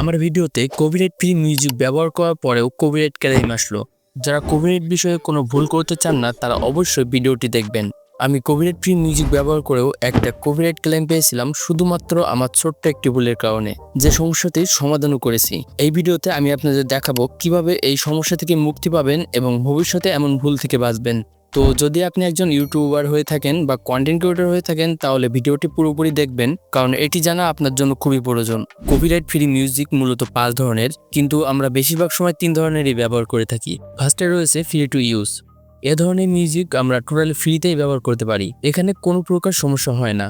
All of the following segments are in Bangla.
আমার ভিডিওতে কপিরাইট ফ্রি মিউজিক ব্যবহার করার পরেও কপিরাইট ক্লেম আসলো। যারা কপিরাইট বিষয়ে কোনো ভুল করতে চান না, তারা অবশ্যই ভিডিওটি দেখবেন। আমি কপিরাইট ফ্রি মিউজিক ব্যবহার করেও একটা কপিরাইট ক্লেম পেয়েছিলাম শুধুমাত্র আমার ছোট্ট একটি ভুলের কারণে। যে সমস্যাটির সমাধানও করেছি। এই ভিডিওতে আমি আপনাদের দেখাবো কীভাবে এই সমস্যা থেকে মুক্তি পাবেন এবং ভবিষ্যতে এমন ভুল থেকে বাঁচবেন। তো যদি আপনি একজন ইউটিউবার হয়ে থাকেন বা কন্টেন্ট ক্রিয়েটর হয়ে থাকেন, তাহলে ভিডিওটি পুরোপুরি দেখবেন, কারণ এটি জানা আপনার জন্য খুবই প্রয়োজন। কপিরাইট ফ্রি মিউজিক মূলত পাঁচ ধরনের, কিন্তু আমরা বেশিরভাগ সময় তিন ধরনেরই ব্যবহার করে থাকি। ফার্স্টে রয়েছে ফ্রি টু ইউজ এ ধরনের মিউজিক আমরা টোটালি ফ্রিতেই ব্যবহার করতে পারি। এখানে কোনো প্রকার সমস্যা হয় না।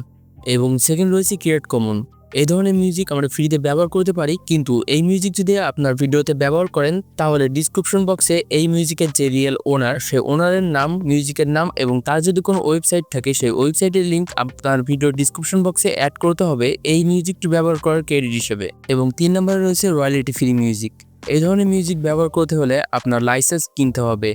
এবং সেকেন্ড রয়েছে ক্রিয়েট কমন এই ধরনের মিউজিক আমরা ফ্রিতে ব্যবহার করতে পারি, কিন্তু এই মিউজিক যদি আপনার ভিডিওতে ব্যবহার করেন, তাহলে ডিসক্রিপশন বক্সে এই মিউজিকের যে রিয়েল ওনার সে ওনারের নাম মিউজিকের নাম এবং তার যদি কোনো ওয়েবসাইট থাকে, সেই ওয়েবসাইটের লিঙ্ক আপনার ভিডিও ডিসক্রিপশন বক্সে অ্যাড করতে হবে। এই মিউজিকটি ব্যবহার করার ক্রেডিট হিসেবে। এবং তিন নম্বরে রয়েছে রয়্যালিটি ফ্রি মিউজিক এই ধরনের মিউজিক ব্যবহার করতে হলে আপনার লাইসেন্স কিনতে হবে।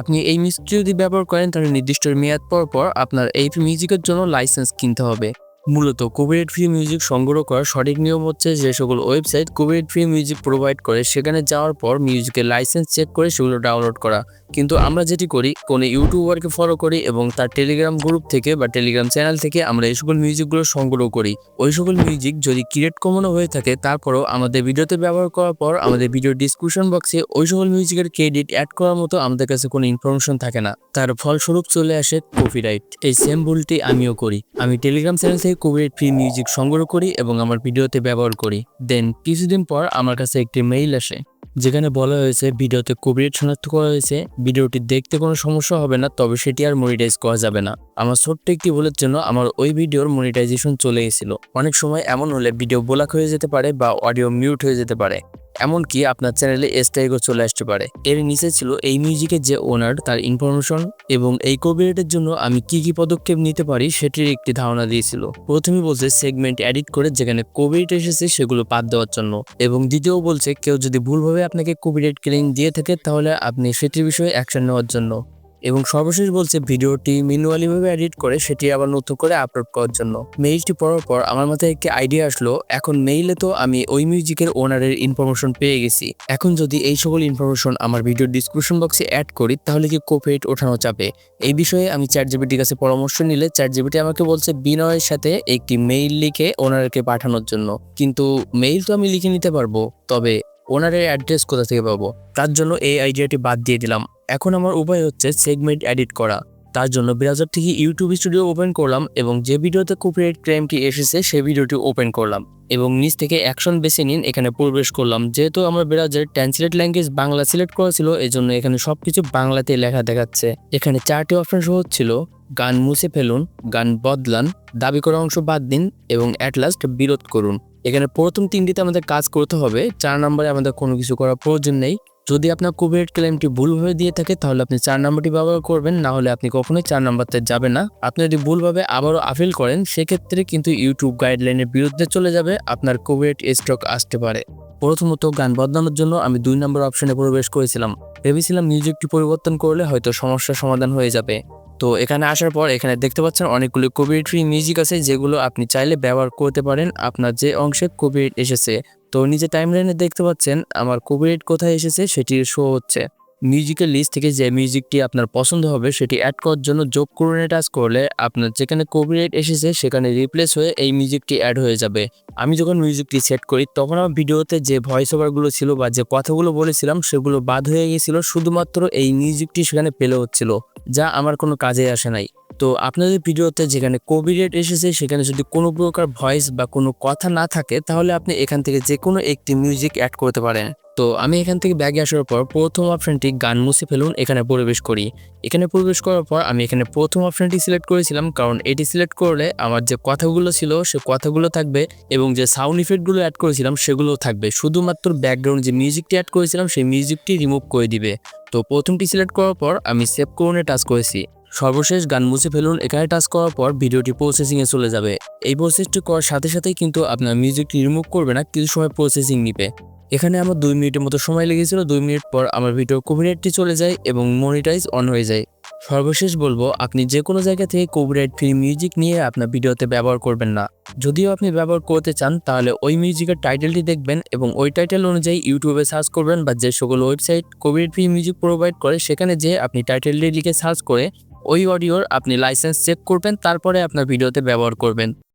আপনি এই মিউজিকটি যদি ব্যবহার করেন, তাহলে নির্দিষ্ট মেয়াদ পর পর আপনার এই মিউজিকের জন্য লাইসেন্স কিনতে হবে। মূলত কোভিড ফ্রি মিউজিক সংগ্রহ করার সঠিক নিয়ম হচ্ছে যে সকল website Covid free music provide করে, সেখানে যাওয়ার পর মিউজিকের লাইসেন্স চেক করে সেগুলো ডাউনলোড করা। কিন্তু আমরা যেটি করি, কোনো ইউটিউবারকে ফলো করি এবং তার টেলিগ্রাম গ্রুপ থেকে বা টেলিগ্রাম চ্যানেল থেকে আমরা এই সকল মিউজিকগুলো সংগ্রহ করি। ওই সকল মিউজিক যদি ক্রিয়েট কমানো হয়ে থাকে, তারপরও আমাদের ভিডিওতে ব্যবহার করার পর আমাদের ভিডিও ডিসক্রিপশন বক্সে ওই সকল মিউজিকের ক্রেডিট অ্যাড করার মতো আমাদের কাছে কোনো ইনফরমেশন থাকে না। তার ফলস্বরূপ চলে আসে কপিরাইট এই সেম ভুলটি আমিও করি। আমি টেলিগ্রাম চ্যানেল থেকে কপিরাইট ফ্রি মিউজিক সংগ্রহ করি এবং আমার ভিডিওতে ব্যবহার করি। দেন কিছুদিন পর আমার কাছে একটি মেইল আসে, যেখানে বলা হয়েছে ভিডিওতে কোভিড শনাক্ত করা হয়েছে। ভিডিওটি দেখতে কোনো সমস্যা হবে না, তবে সেটি আর মনিটাইজ করা যাবে না। আমার ছোট্ট একটি ভুলের জন্য আমার ওই ভিডিওর মনিটাইজেশন চলে গেছিল অনেক সময় এমন হলে ভিডিও ব্লক হয়ে যেতে পারে বা অডিও মিউট হয়ে যেতে পারে। এমনকি আপনার চ্যানেলে এস্টাইগো চলে আসতে পারে। এর নিচে ছিল এই মিউজিকের যে ওনার তার ইনফরমেশন এবং এই কপিরাইটের জন্য আমি কি কি পদক্ষেপ নিতে পারি সেটির একটি ধারণা দিয়েছিল। প্রথমে বলছে সেগমেন্ট এডিট করে যেখানে কপিরাইট এসেছে সেগুলো বাদ দেওয়ার জন্য এবং দ্বিতীয় বলছে কেউ যদি ভুলভাবে আপনাকে কপিরাইট ক্লেম দিয়ে থাকে তাহলে আপনি সেটির বিষয়ে অ্যাকশন নেওয়ার জন্য। এবং সর্বশেষ বলছে, ভিডিওটি ম্যানুয়ালিভাবে এডিট করে সেটি আবার নতুন করে আপলোড করার জন্য। মেইলটি পড়ার পর আমার মাথায় একটি আইডিয়া আসলো, এখন মেইলে তো আমি ওই মিউজিকের ওনারের ইনফরমেশন পেয়ে গেছি। এখন যদি এই সকল ইনফরমেশন আমার ভিডিও ডিসক্রিপশন বক্সে অ্যাড করি, তাহলে কি কোপেট ওঠানো চাপে এই বিষয়ে আমি চ্যাট জিবিটির কাছে পরামর্শ নিলে চ্যাট জিবিটি আমাকে বলছে, বিনয়ের সাথে একটি মেইল লিখে ওনারকে পাঠানোর জন্য। কিন্তু মেইল তো আমি লিখে নিতে পারব, তবে ওনারের অ্যাড্রেস কোথা থেকে পাবো? তার জন্য এই আইডিয়াটি বাদ দিয়ে দিলাম। এখন আমার উপায় হচ্ছে সেগমেন্ট এডিট করা। তার জন্য ব্রাউজার থেকে ইউটিউব স্টুডিও ওপেন করলাম এবং যে ভিডিওতে কপিরাইট ক্লেমটি এসেছে, সেই ভিডিওটি ওপেন করলাম। এবং নিচ থেকে অ্যাকশন বেছে নিন, এখানে প্রবেশ করলাম। যেহেতু আমার browser translate language Bangla select করা ছিল এই জন্য এখানে সব কিছু বাংলাতে লেখা দেখাচ্ছে। এখানে চারটি অপশন সহ ছিল। গান মুছে ফেলুন, গান বদলান, দাবি করা অংশ বাদ দিন এবং অ্যাট লাস্ট বিরোধ করুন। এখানে প্রথম তিনটিতে আমাদের কাজ করতে হবে। চার নম্বরে আমাদের কোনো কিছু করার প্রয়োজন নেই। যদি আপনার কোভিড ক্লেমটি ভুলভাবে দিয়ে থাকে, তাহলে আপনি চার নম্বরটি ব্যবহার করবেন, না হলে আপনি কখনোই চার নম্বরতে যাবেন না। আপনি যদি ভুলভাবে আবারও আপিল করেন, সেক্ষেত্রে কিন্তু ইউটিউব গাইডলাইনের বিরুদ্ধে চলে যাবে, আপনার কোভিড স্ট্রোক আসতে পারে। প্রথমত গান বদলানোর জন্য আমি দুই নম্বর অপশনে প্রবেশ করেছিলাম। ভেবেছিলাম মিউজিকটি পরিবর্তন করলে হয়তো সমস্যার সমাধান হয়ে যাবে। তো এখানে আসার পর এখানে দেখতে পাচ্ছেন অনেকগুলো কোভিড ফ্রি মিউজিক আছে, যেগুলো আপনি চাইলে ব্যবহার করতে পারেন। আপনার যে অংশে কোভিড এসেছে। তো নিজে টাইমলাইনে দেখতে পাচ্ছেন, আমার কোভিড কোথায় এসেছে সেটির শো হচ্ছে। মিউজিকের লিস্ট থেকে যে মিউজিকটি আপনার পছন্দ হবে, সেটি অ্যাড করার জন্য যোগ করুন টাচ করলে আপনার যেখানে কোভিড এসেছে, সেখানে রিপ্লেস হয়ে এই মিউজিকটি অ্যাড হয়ে যাবে। আমি যখন মিউজিকটি সেট করি, তখন আমার ভিডিওতে যে ভয়েস ওভারগুলো ছিল বা যে কথাগুলো বলেছিলাম, সেগুলো বাদ হয়ে গিয়েছিল, শুধুমাত্র এই মিউজিকটি সেখানে পেলে হচ্ছিল, যা আমার কোনো কাজে আসে নাই। তো আপনাদের ভিডিওতে যেখানে কোভিড এসেছে, সেখানে যদি কোনো প্রকার ভয়েস বা কোনো কথা না থাকে, তাহলে আপনি এখান থেকে যে কোনো একটি মিউজিক অ্যাড করতে পারেন। তো আমি এখান থেকে ব্যাগে আসার পর প্রথম অপশনটি গান মুছে ফেলুন, এখানে প্রবেশ করি। এখানে প্রবেশ করার পর আমি এখানে প্রথম অপশনটি সিলেক্ট করেছিলাম, কারণ এটি সিলেক্ট করলে আমার যে কথাগুলো ছিল, সে কথাগুলো থাকবে এবং যে সাউন্ড ইফেক্টগুলো অ্যাড করেছিলাম, সেগুলোও থাকবে। শুধুমাত্র ব্যাকগ্রাউন্ড যে মিউজিকটি অ্যাড করেছিলাম, সেই মিউজিকটি রিমুভ করে দিবে। তো প্রথমটি সিলেক্ট করার পর আমি সেভ করুনে টাচ করেছি। সর্বশেষ গান মুছে ফেলুন, এখানে টাচ করার পর ভিডিওটি প্রসেসিংয়ে চলে যাবে। এই প্রসেসটি করার সাথে সাথেই কিন্তু আপনার মিউজিকটি রিমুভ করবে না, কিছু সময় প্রসেসিং নিবে। এখানে আমার দুই মিনিটের মতো সময় লেগেছিল। দুই মিনিট পর আমার ভিডিও কপিরাইটটি চলে যায় এবং মনিটাইজ অন হয়ে যায়। সর্বশেষ বলব, আপনি যে কোনো জায়গা থেকে কপিরাইট ফ্রি মিউজিক নিয়ে আপনার ভিডিওতে ব্যবহার করবেন না। যদিও আপনি ব্যবহার করতে চান, তাহলে ওই মিউজিকের টাইটেলটি দেখবেন এবং ওই টাইটেল অনুযায়ী ইউটিউবে সার্চ করবেন বা যে সকল website copyright free music provide করে, সেখানে যে আপনি টাইটেলটি লিখে সার্চ করে ওই অডিওর আপনি লাইসেন্স চেক করবেন, তারপরে আপনার ভিডিওতে ব্যবহার করবেন।